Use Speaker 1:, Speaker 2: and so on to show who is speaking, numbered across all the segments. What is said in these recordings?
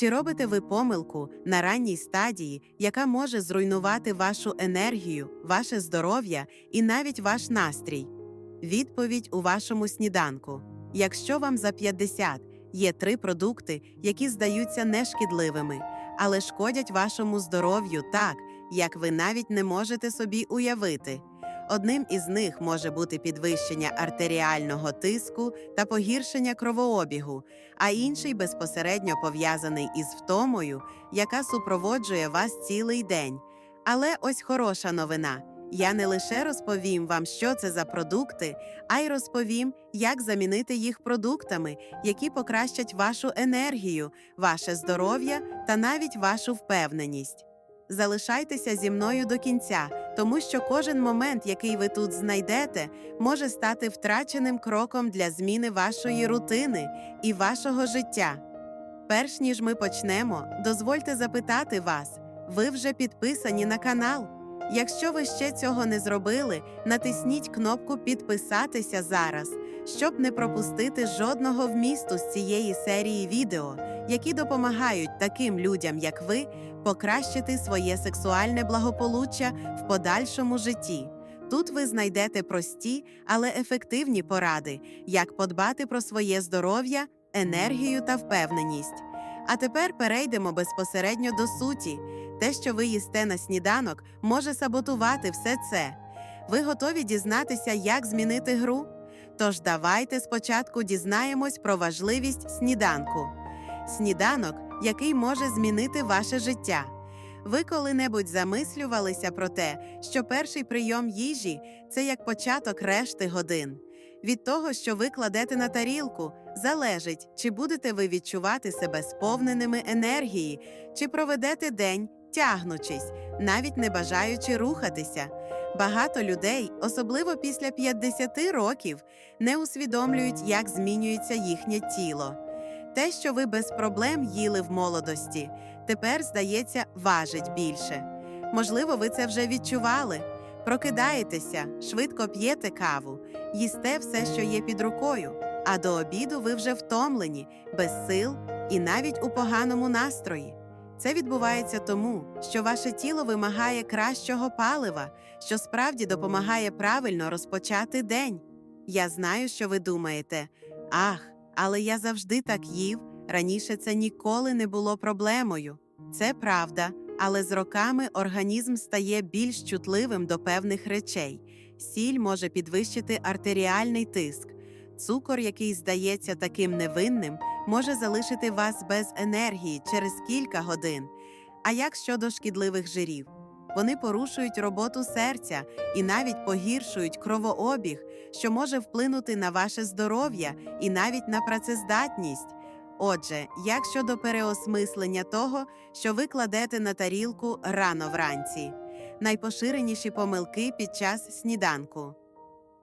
Speaker 1: Чи робите ви помилку на ранній стадії, яка може зруйнувати вашу енергію, ваше здоров'я і навіть ваш настрій? Відповідь у вашому сніданку. Якщо вам за 50 є три продукти, які здаються нешкідливими, але шкодять вашому здоров'ю так, як ви навіть не можете собі уявити. Одним із них може бути підвищення артеріального тиску та погіршення кровообігу, а інший безпосередньо пов'язаний із втомою, яка супроводжує вас цілий день. Але ось хороша новина. Я не лише розповім вам, що це за продукти, а й розповім, як замінити їх продуктами, які покращать вашу енергію, ваше здоров'я та навіть вашу впевненість. Залишайтеся зі мною до кінця, тому що кожен момент, який ви тут знайдете, може стати втраченим кроком для зміни вашої рутини і вашого життя. Перш ніж ми почнемо, дозвольте запитати вас: ви вже підписані на канал? Якщо ви ще цього не зробили, натисніть кнопку Підписатися зараз, щоб не пропустити жодного вмісту з цієї серії відео, які допомагають таким людям, як ви, покращити своє сексуальне благополуччя в подальшому житті. Тут ви знайдете прості, але ефективні поради, як подбати про своє здоров'я, енергію та впевненість. А тепер перейдемо безпосередньо до суті. Те, що ви їсте на сніданок, може саботувати все це. Ви готові дізнатися, як змінити гру? Тож давайте спочатку дізнаємось про важливість сніданку. Сніданок, який може змінити ваше життя. Ви коли-небудь замислювалися про те, що перший прийом їжі це як початок решти годин. Від того, що ви кладете на тарілку, залежить, чи будете ви відчувати себе сповненими енергії, чи проведете день, тягнучись, навіть не бажаючи рухатися. Багато людей, особливо після 50 років, не усвідомлюють, як змінюється їхнє тіло. Те, що ви без проблем їли в молодості, тепер, здається, важить більше. Можливо, ви це вже відчували. Прокидаєтеся, швидко п'єте каву, їсте все, що є під рукою, а до обіду ви вже втомлені, без сил і навіть у поганому настрої. Це відбувається тому, що ваше тіло вимагає кращого палива, що справді допомагає правильно розпочати день. Я знаю, що ви думаєте: ах, але я завжди так їв, раніше це ніколи не було проблемою. Це правда, але з роками організм стає більш чутливим до певних речей. Сіль може підвищити артеріальний тиск. Цукор, який здається таким невинним, може залишити вас без енергії через кілька годин. А як щодо шкідливих жирів? Вони порушують роботу серця і навіть погіршують кровообіг, що може вплинути на ваше здоров'я і навіть на працездатність. Отже, як щодо переосмислення того, що ви кладете на тарілку рано вранці, найпоширеніші помилки під час сніданку.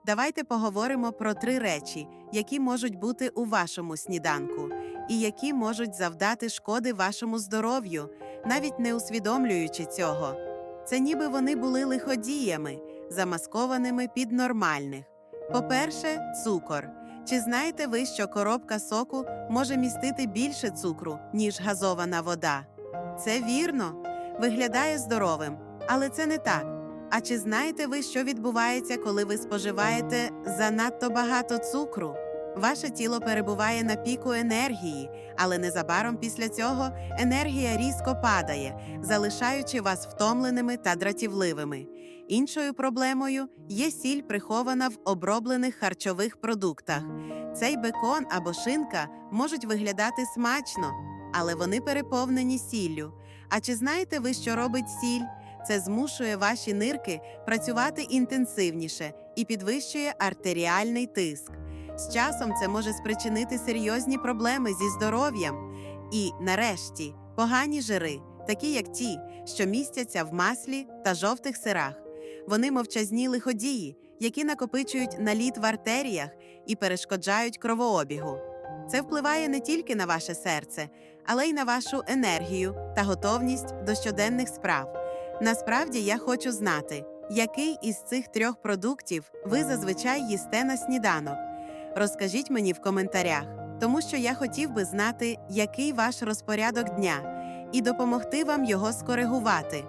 Speaker 1: Давайте поговоримо про три речі, які можуть бути у вашому сніданку, і які можуть завдати шкоди вашому здоров'ю, навіть не усвідомлюючи цього. Це ніби вони були лиходіями, замаскованими під нормальних. По-перше, цукор. Чи знаєте ви, що коробка соку може містити більше цукру, ніж газована вода? Це вірно, виглядає здоровим, але це не так. А чи знаєте ви, що відбувається, коли ви споживаєте занадто багато цукру? Ваше тіло перебуває на піку енергії, але незабаром після цього енергія різко падає, залишаючи вас втомленими та дратівливими. Іншою проблемою є сіль, прихована в оброблених харчових продуктах. Цей бекон або шинка можуть виглядати смачно, але вони переповнені сіллю. А чи знаєте ви, що робить сіль? Це змушує ваші нирки працювати інтенсивніше і підвищує артеріальний тиск. З часом це може спричинити серйозні проблеми зі здоров'ям. І, нарешті, погані жири, такі як ті, що містяться в маслі та жовтих сирах. Вони мовчазні лиходії, які накопичують наліт в артеріях і перешкоджають кровообігу. Це впливає не тільки на ваше серце, але й на вашу енергію та готовність до щоденних справ. Насправді я хочу знати, який із цих трьох продуктів ви зазвичай їсте на сніданок. Розкажіть мені в коментарях. тому що я хотів би знати, який ваш розпорядок дня, і допомогти вам його скоригувати.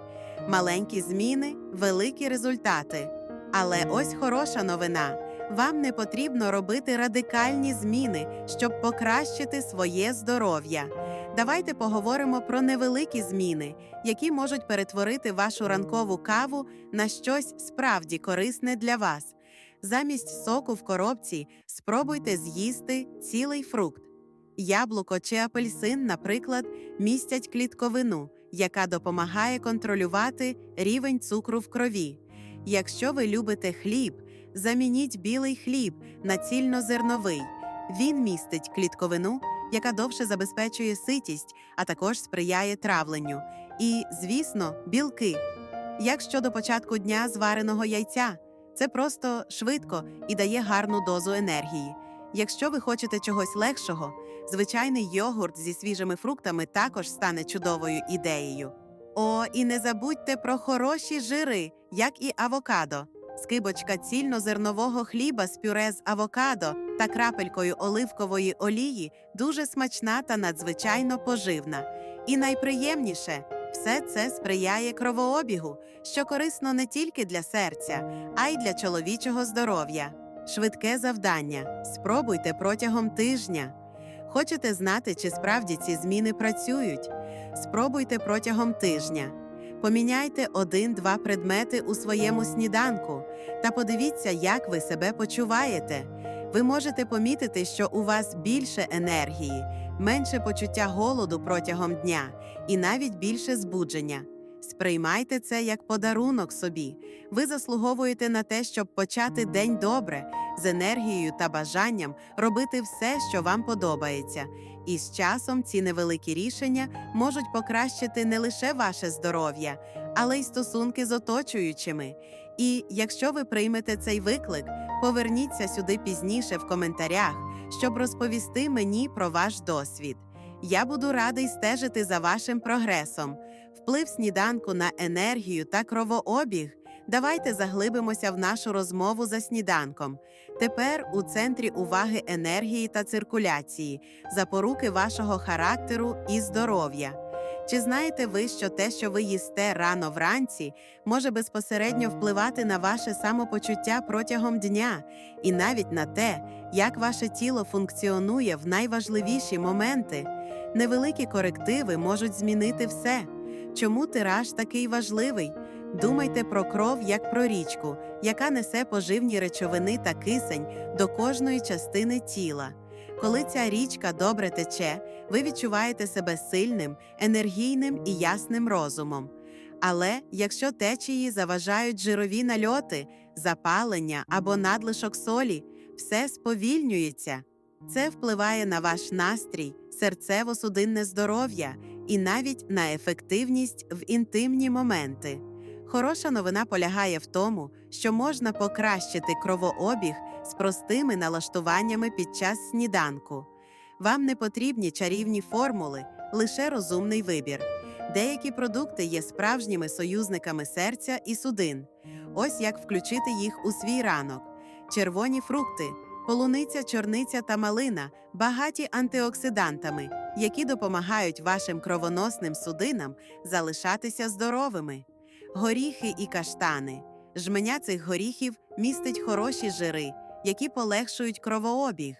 Speaker 1: Маленькі зміни, великі результати. Але ось хороша новина. Вам не потрібно робити радикальні зміни, щоб покращити своє здоров'я. Давайте поговоримо про невеликі зміни, які можуть перетворити вашу ранкову каву на щось справді корисне для вас. Замість соку в коробці спробуйте з'їсти цілий фрукт. Яблуко чи апельсин, наприклад, містять клітковину, яка допомагає контролювати рівень цукру в крові. Якщо ви любите хліб, замініть білий хліб на цільнозерновий. Він містить клітковину, яка довше забезпечує ситість, а також сприяє травленню. І, звісно, білки. Як щодо початку дня звареного яйця, це просто швидко і дає гарну дозу енергії. Якщо ви хочете чогось легшого, звичайний йогурт зі свіжими фруктами також стане чудовою ідеєю. О, і не забудьте про хороші жири, як і авокадо. Скибочка цільнозернового хліба з пюре з авокадо та крапелькою оливкової олії дуже смачна та надзвичайно поживна. І найприємніше все це сприяє кровообігу, що корисно не тільки для серця, а й для чоловічого здоров'я. Швидке завдання. Спробуйте протягом тижня. Хочете знати, чи справді ці зміни працюють? Спробуйте протягом тижня. Поміняйте один-два предмети у своєму сніданку та подивіться, як ви себе почуваєте. Ви можете помітити, що у вас більше енергії, менше почуття голоду протягом дня і навіть більше збудження. Сприймайте це як подарунок собі. Ви заслуговуєте на те, щоб почати день добре, з енергією та бажанням робити все, що вам подобається. І з часом ці невеликі рішення можуть покращити не лише ваше здоров'я, але й стосунки з оточуючими. І якщо ви приймете цей виклик, поверніться сюди пізніше в коментарях, щоб розповісти мені про ваш досвід. Я буду радий стежити за вашим прогресом. Вплив сніданку на енергію та кровообіг. Давайте заглибимося в нашу розмову за сніданком. Тепер у центрі уваги енергії та циркуляції, запоруки вашого характеру і здоров'я. Чи знаєте ви, що те, що ви їсте рано вранці, може безпосередньо впливати на ваше самопочуття протягом дня і навіть на те, як ваше тіло функціонує в найважливіші моменти? Невеликі корективи можуть змінити все. Чому тираж такий важливий? Думайте про кров як про річку, яка несе поживні речовини та кисень до кожної частини тіла. Коли ця річка добре тече, ви відчуваєте себе сильним, енергійним і ясним розумом. Але якщо течії заважають жирові нальоти, запалення або надлишок солі, все сповільнюється. Це впливає на ваш настрій, серцево-судинне здоров'я і навіть на ефективність в інтимні моменти. Хороша новина полягає в тому, що можна покращити кровообіг з простими налаштуваннями під час сніданку. Вам не потрібні чарівні формули, лише розумний вибір. Деякі продукти є справжніми союзниками серця і судин. Ось як включити їх у свій ранок. Червоні фрукти, полуниця, чорниця та малина багаті антиоксидантами, які допомагають вашим кровоносним судинам залишатися здоровими. Горіхи і каштани. Жменя цих горіхів містить хороші жири, які полегшують кровообіг.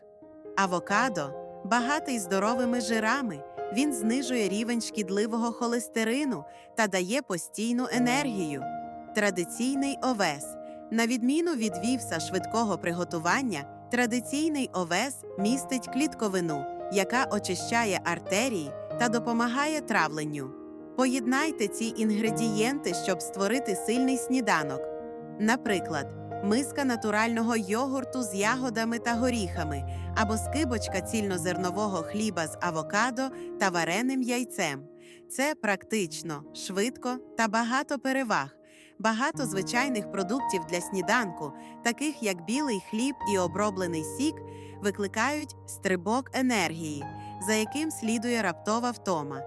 Speaker 1: Авокадо багатий здоровими жирами. Він знижує рівень шкідливого холестерину та дає постійну енергію. Традиційний овес. На відміну від вівса швидкого приготування, традиційний овес містить клітковину, яка очищає артерії та допомагає травленню. Поєднайте ці інгредієнти, щоб створити сильний сніданок. Наприклад, миска натурального йогурту з ягодами та горіхами або скибочка цільнозернового хліба з авокадо та вареним яйцем. Це практично, швидко та багато переваг. Багато звичайних продуктів для сніданку, таких як білий хліб і оброблений сік, викликають стрибок енергії, за яким слідує раптова втома.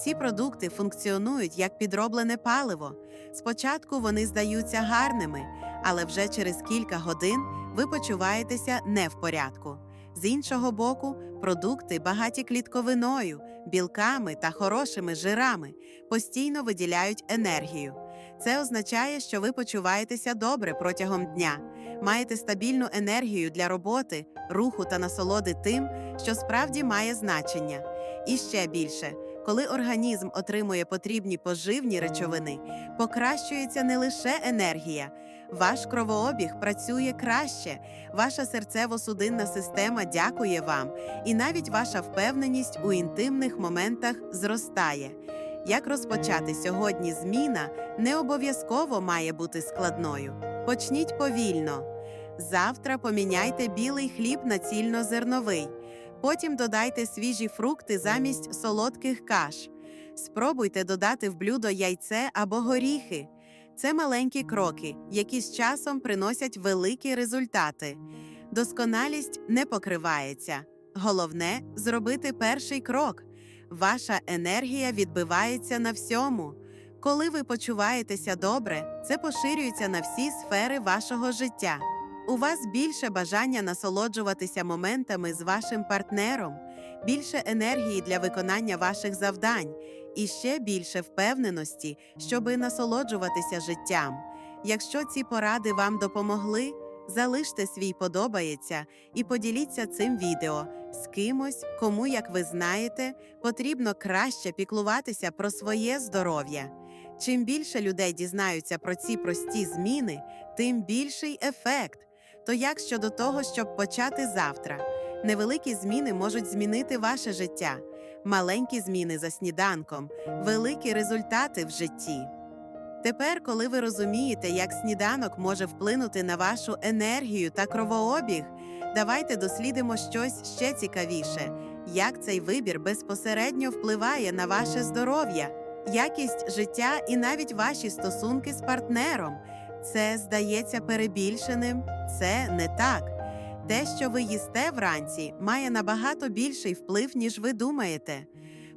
Speaker 1: Ці продукти функціонують як підроблене паливо. Спочатку вони здаються гарними, але вже через кілька годин ви почуваєтеся не в порядку. З іншого боку, продукти багаті клітковиною, білками та хорошими жирами постійно виділяють енергію. Це означає, що ви почуваєтеся добре протягом дня, маєте стабільну енергію для роботи, руху та насолоди тим, що справді має значення. І ще більше, коли організм отримує потрібні поживні речовини, покращується не лише енергія, ваш кровообіг працює краще, ваша серцево-судинна система дякує вам, і навіть ваша впевненість у інтимних моментах зростає. Як розпочати сьогодні зміна не обов'язково має бути складною. Почніть повільно. Завтра поміняйте білий хліб на цільнозерновий. Потім додайте свіжі фрукти замість солодких каш. Спробуйте додати в блюдо яйце або горіхи. Це маленькі кроки, які з часом приносять великі результати. Досконалість не покривається. Головне зробити перший крок. Ваша енергія відбивається на всьому. Коли ви почуваєтеся добре, це поширюється на всі сфери вашого життя. У вас більше бажання насолоджуватися моментами з вашим партнером, більше енергії для виконання ваших завдань і ще більше впевненості, щоби насолоджуватися життям. Якщо ці поради вам допомогли, залиште свій подобається і поділіться цим відео з кимось, кому, як ви знаєте, потрібно краще піклуватися про своє здоров'я. Чим більше людей дізнаються про ці прості зміни, тим більший ефект. То як щодо того, щоб почати завтра? Невеликі зміни можуть змінити ваше життя, маленькі зміни за сніданком, великі результати в житті. Тепер, коли ви розумієте, як сніданок може вплинути на вашу енергію та кровообіг, давайте дослідимо щось ще цікавіше, як цей вибір безпосередньо впливає на ваше здоров'я, якість життя і навіть ваші стосунки з партнером. Це здається перебільшеним, це не так. Те, що ви їсте вранці, має набагато більший вплив, ніж ви думаєте.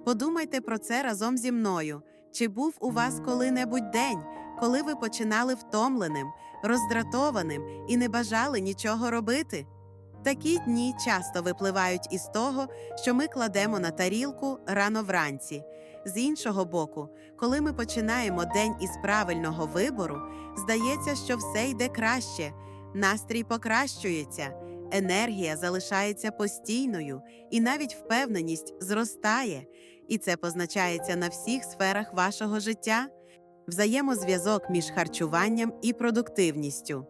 Speaker 1: Подумайте про це разом зі мною. Чи був у вас коли-небудь день, коли ви починали втомленим, роздратованим і не бажали нічого робити? Такі дні часто випливають із того, що ми кладемо на тарілку рано вранці. З іншого боку, коли ми починаємо день із правильного вибору, здається, що все йде краще, настрій покращується, енергія залишається постійною, і навіть впевненість зростає. І це позначається на всіх сферах вашого життя, взаємозв'язок між харчуванням і продуктивністю.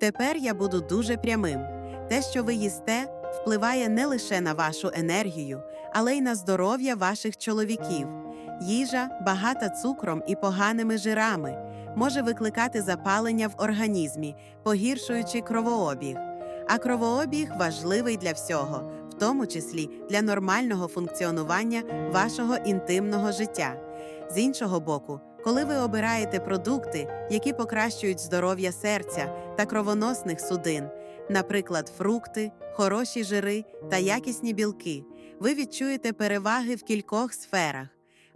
Speaker 1: Тепер я буду дуже прямим. Те, що ви їсте, впливає не лише на вашу енергію, але й на здоров'я ваших чоловіків. Їжа, багата цукром і поганими жирами, може викликати запалення в організмі, погіршуючи кровообіг. А кровообіг важливий для всього, в тому числі для нормального функціонування вашого інтимного життя. З іншого боку, коли ви обираєте продукти, які покращують здоров'я серця та кровоносних судин, наприклад, фрукти, хороші жири та якісні білки, ви відчуєте переваги в кількох сферах.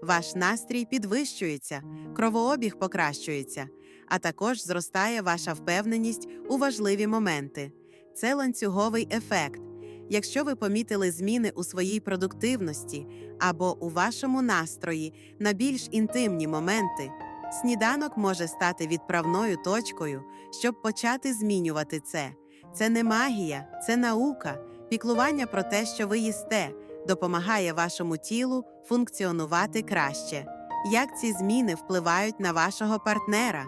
Speaker 1: Ваш настрій підвищується, кровообіг покращується, а також зростає ваша впевненість у важливі моменти. Це ланцюговий ефект. Якщо ви помітили зміни у своїй продуктивності або у вашому настрої на більш інтимні моменти, сніданок може стати відправною точкою, щоб почати змінювати це. Це не магія, це наука, піклування про те, що ви їсте, допомагає вашому тілу функціонувати краще. Як ці зміни впливають на вашого партнера?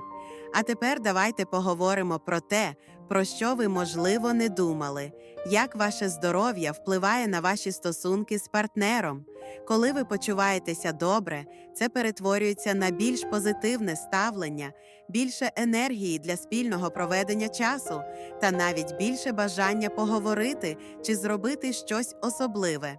Speaker 1: А тепер давайте поговоримо про те, про що ви, можливо, не думали, як ваше здоров'я впливає на ваші стосунки з партнером. Коли ви почуваєтеся добре, це перетворюється на більш позитивне ставлення, більше енергії для спільного проведення часу та навіть більше бажання поговорити чи зробити щось особливе.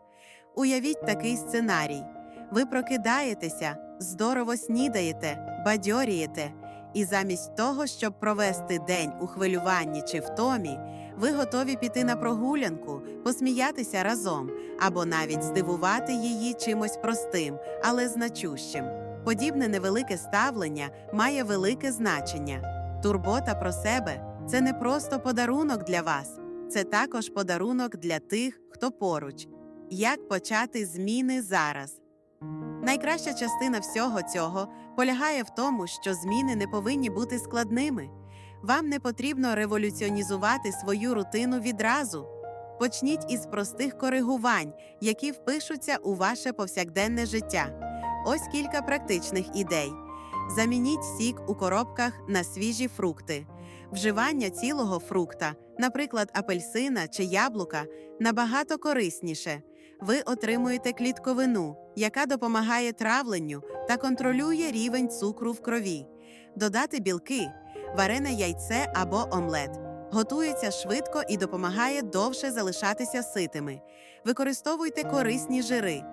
Speaker 1: Уявіть такий сценарій: ви прокидаєтеся, здорово снідаєте, бадьорієте. І замість того, щоб провести день у хвилюванні чи втомі, ви готові піти на прогулянку, посміятися разом або навіть здивувати її чимось простим, але значущим. Подібне невелике ставлення має велике значення. Турбота про себе це не просто подарунок для вас, це також подарунок для тих, хто поруч. Як почати зміни зараз? Найкраща частина всього цього полягає в тому, що зміни не повинні бути складними. Вам не потрібно революціонізувати свою рутину відразу. Почніть із простих коригувань, які впишуться у ваше повсякденне життя. Ось кілька практичних ідей. Замініть сік у коробках на свіжі фрукти. Вживання цілого фрукта, наприклад, апельсина чи яблука, набагато корисніше. Ви отримуєте клітковину, яка допомагає травленню та контролює рівень цукру в крові. Додати білки, варене яйце або омлет. Готується швидко і допомагає довше залишатися ситими. Використовуйте корисні жири.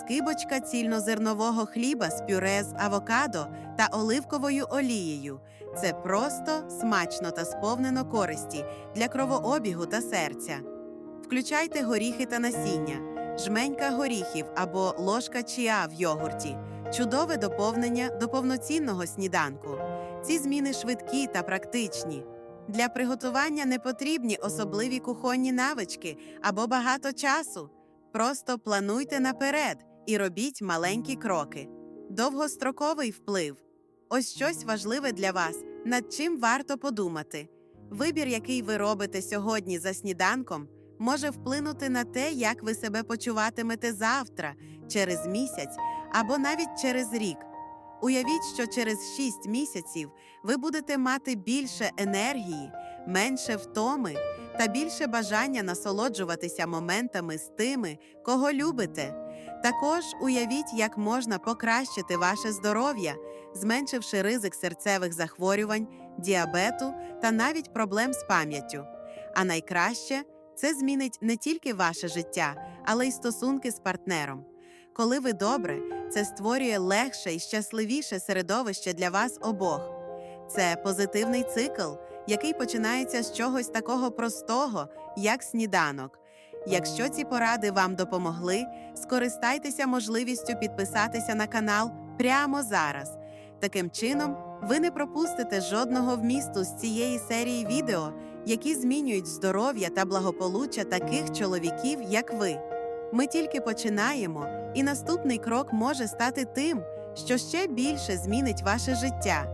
Speaker 1: Скибочка цільнозернового хліба з пюре з авокадо та оливковою олією. Це просто, смачно та сповнено користі для кровообігу та серця. Включайте горіхи та насіння, жменька горіхів або ложка чіа в йогурті. Чудове доповнення до повноцінного сніданку. Ці зміни швидкі та практичні. Для приготування не потрібні особливі кухонні навички або багато часу. Просто плануйте наперед і робіть маленькі кроки. Довгостроковий вплив ось щось важливе для вас, над чим варто подумати. Вибір, який ви робите сьогодні за сніданком, може вплинути на те, як ви себе почуватимете завтра, через місяць або навіть через рік. Уявіть, що через 6 місяців ви будете мати більше енергії, менше втоми та більше бажання насолоджуватися моментами з тими, кого любите. Також уявіть, як можна покращити ваше здоров'я, зменшивши ризик серцевих захворювань, діабету та навіть проблем з пам'яттю. А найкраще це змінить не тільки ваше життя, але й стосунки з партнером. Коли ви добре, це створює легше і щасливіше середовище для вас обох. Це позитивний цикл, який починається з чогось такого простого, як сніданок. Якщо ці поради вам допомогли, скористайтеся можливістю підписатися на канал прямо зараз. Таким чином, ви не пропустите жодного вмісту з цієї серії відео, які змінюють здоров'я та благополуччя таких чоловіків, як ви. Ми тільки починаємо, і наступний крок може стати тим, що ще більше змінить ваше життя.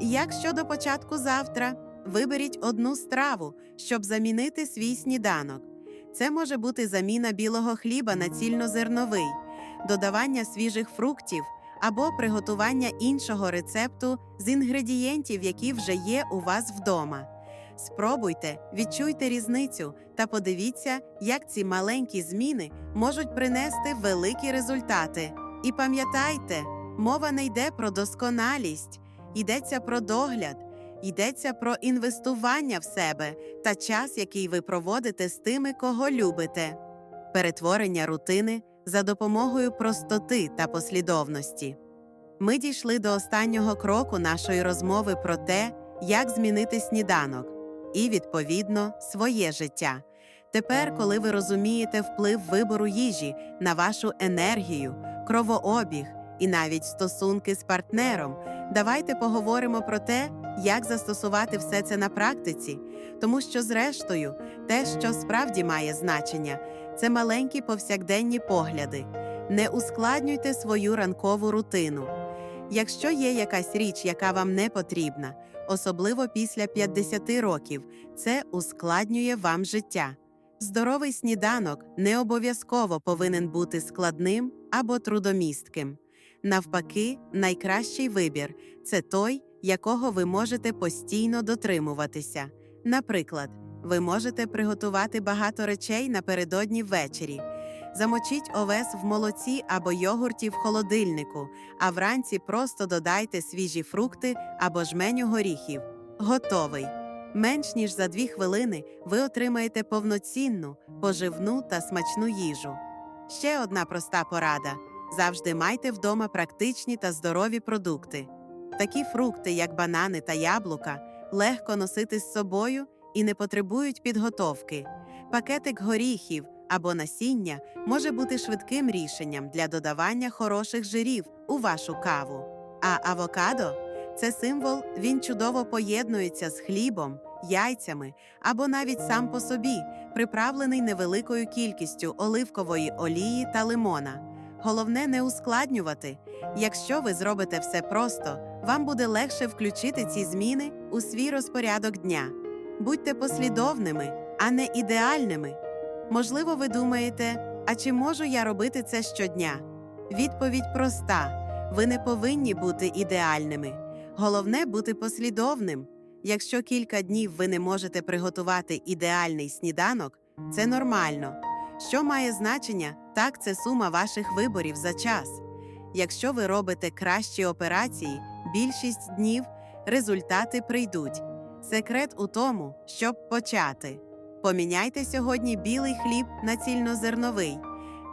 Speaker 1: Як щодо початку завтра, виберіть одну страву, щоб замінити свій сніданок. Це може бути заміна білого хліба на цільнозерновий, додавання свіжих фруктів або приготування іншого рецепту з інгредієнтів, які вже є у вас вдома. Спробуйте, відчуйте різницю та подивіться, як ці маленькі зміни можуть принести великі результати. І пам'ятайте, мова не йде про досконалість, йдеться про догляд, йдеться про інвестування в себе та час, який ви проводите з тими, кого любите, перетворення рутини за допомогою простоти та послідовності. Ми дійшли до останнього кроку нашої розмови про те, як змінити сніданок і, відповідно, своє життя. Тепер, коли ви розумієте вплив вибору їжі на вашу енергію, кровообіг і навіть стосунки з партнером, давайте поговоримо про те, як застосувати все це на практиці, тому що, зрештою, те, що справді має значення, це маленькі повсякденні погляди. Не ускладнюйте свою ранкову рутину. Якщо є якась річ, яка вам не потрібна, особливо після 50 років, це ускладнює вам життя. Здоровий сніданок не обов'язково повинен бути складним або трудомістким. Навпаки, найкращий вибір це той, якого ви можете постійно дотримуватися. Наприклад, ви можете приготувати багато речей напередодні ввечері. Замочіть овес в молоці або йогурті в холодильнику, а вранці просто додайте свіжі фрукти або жменю горіхів. Готовий. Менш ніж за дві хвилини ви отримаєте повноцінну, поживну та смачну їжу. Ще одна проста порада: завжди майте вдома практичні та здорові продукти. Такі фрукти, як банани та яблука, легко носити з собою і не потребують підготовки. Пакетик горіхів або насіння може бути швидким рішенням для додавання хороших жирів у вашу каву. А авокадо це символ, він чудово поєднується з хлібом, яйцями або навіть сам по собі, приправлений невеликою кількістю оливкової олії та лимона. Головне не ускладнювати. Якщо ви зробите все просто, вам буде легше включити ці зміни у свій розпорядок дня. Будьте послідовними, а не ідеальними. Можливо, ви думаєте, а чи можу я робити це щодня? Відповідь проста: ви не повинні бути ідеальними. Головне бути послідовним. Якщо кілька днів ви не можете приготувати ідеальний сніданок, це нормально. Що має значення, так це сума ваших виборів за час. Якщо ви робите кращі операції, більшість днів результати прийдуть. Секрет у тому, щоб почати. Поміняйте сьогодні білий хліб на цільнозерновий.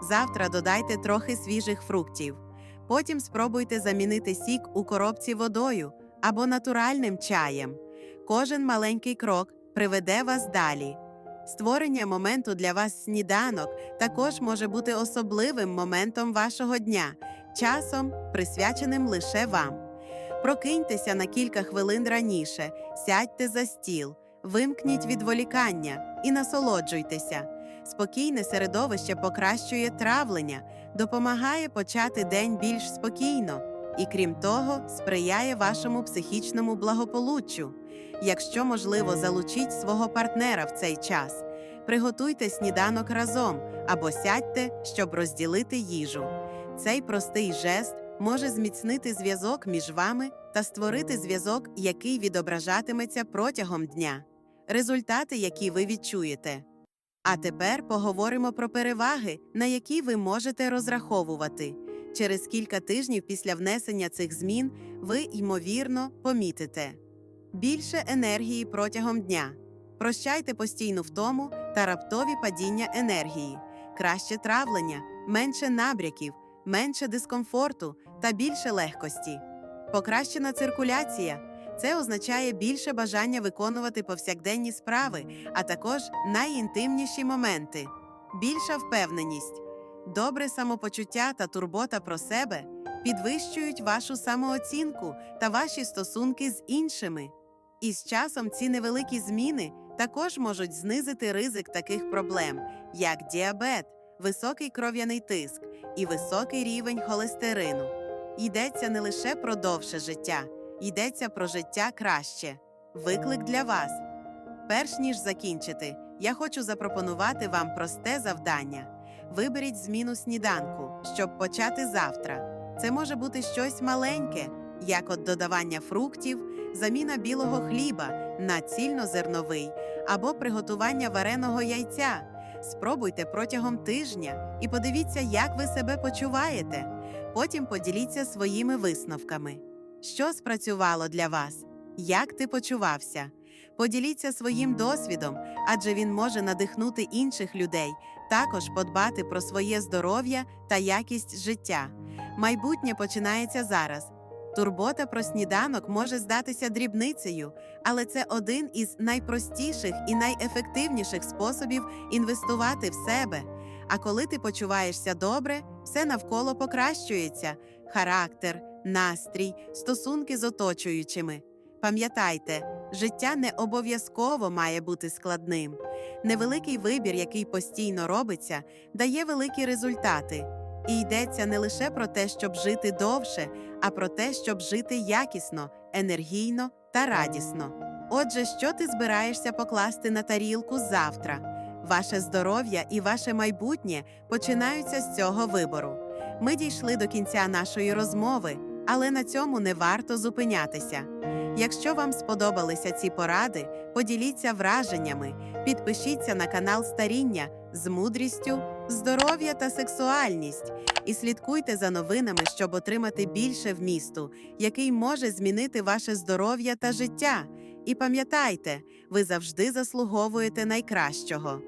Speaker 1: Завтра додайте трохи свіжих фруктів. Потім спробуйте замінити сік у коробці водою або натуральним чаєм. Кожен маленький крок приведе вас далі. Створення моменту для вас сніданок також може бути особливим моментом вашого дня, часом присвяченим лише вам. Прокиньтеся на кілька хвилин раніше, сядьте за стіл, вимкніть відволікання і насолоджуйтеся. Спокійне середовище покращує травлення, допомагає почати день більш спокійно і, крім того, сприяє вашому психічному благополуччю. Якщо можливо, залучіть свого партнера в цей час. Приготуйте сніданок разом або сядьте, щоб розділити їжу. Цей простий жест може зміцнити зв'язок між вами та створити зв'язок, який відображатиметься протягом дня. Результати, які ви відчуєте. А тепер поговоримо про переваги, на які ви можете розраховувати. Через кілька тижнів після внесення цих змін ви, ймовірно, помітите більше енергії протягом дня. Прощайте постійну втому та раптові падіння енергії, краще травлення, менше набряків, менше дискомфорту та більше легкості. Покращена циркуляція це означає більше бажання виконувати повсякденні справи, а також найінтимніші моменти, більша впевненість, добре самопочуття та турбота про себе підвищують вашу самооцінку та ваші стосунки з іншими. І з часом ці невеликі зміни також можуть знизити ризик таких проблем, як діабет, високий кров'яний тиск і високий рівень холестерину. Йдеться не лише про довше життя, йдеться про життя краще. Виклик для вас. Перш ніж закінчити, я хочу запропонувати вам просте завдання. Виберіть зміну сніданку, щоб почати завтра. Це може бути щось маленьке, як от додавання фруктів, заміна білого хліба на цільнозерновий або приготування вареного яйця. Спробуйте протягом тижня і подивіться, як ви себе почуваєте. Потім поділіться своїми висновками. Що спрацювало для вас? Як ти почувався? Поділіться своїм досвідом, адже він може надихнути інших людей, також подбати про своє здоров'я та якість життя. Майбутнє починається зараз. Турбота про сніданок може здатися дрібницею, але це один із найпростіших і найефективніших способів інвестувати в себе. А коли ти почуваєшся добре, все навколо покращується: характер, настрій, стосунки з оточуючими. Пам'ятайте, життя не обов'язково має бути складним. Невеликий вибір, який постійно робиться, дає великі результати. І йдеться не лише про те, щоб жити довше, а про те, щоб жити якісно, енергійно та радісно. Отже, що ти збираєшся покласти на тарілку завтра? Ваше здоров'я і ваше майбутнє починаються з цього вибору. Ми дійшли до кінця нашої розмови, але на цьому не варто зупинятися. Якщо вам сподобалися ці поради, поділіться враженнями, підпишіться на канал Старіння з мудрістю, здоров'я та сексуальність і слідкуйте за новинами, щоб отримати більше вмісту, який може змінити ваше здоров'я та життя. І пам'ятайте, ви завжди заслуговуєте найкращого.